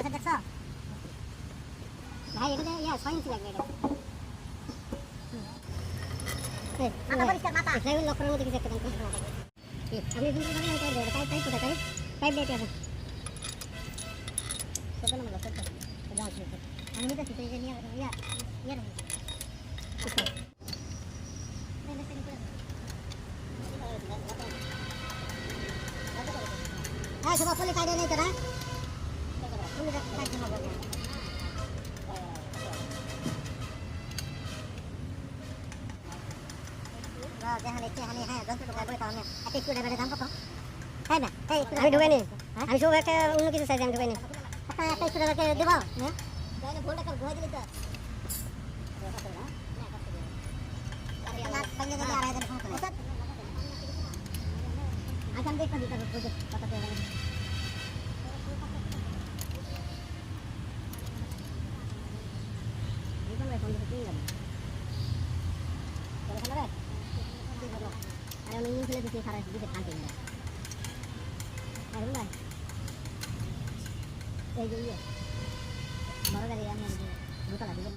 আচ্ছা দেখছ ভাই এটা ইয়া ছয় ইঞ্চি লাগবে এটা। মাথা পরিষ্কার মাথা। এগুলো লক্ষণের আমি ঢুকে নি আমি সব একটা অন্য কিছু চাইছি আমি ঢুকাইনি একটা স্ক্রু ড্রাইভারকে দেবো তো আগাম দেখতে দিতে কত ইঞ্জিন ফেলে দিচ্ছি খারাপ দিতে থাকবে না ভাই এই যে বড় গাড়ি আমি দুতলা দিবেন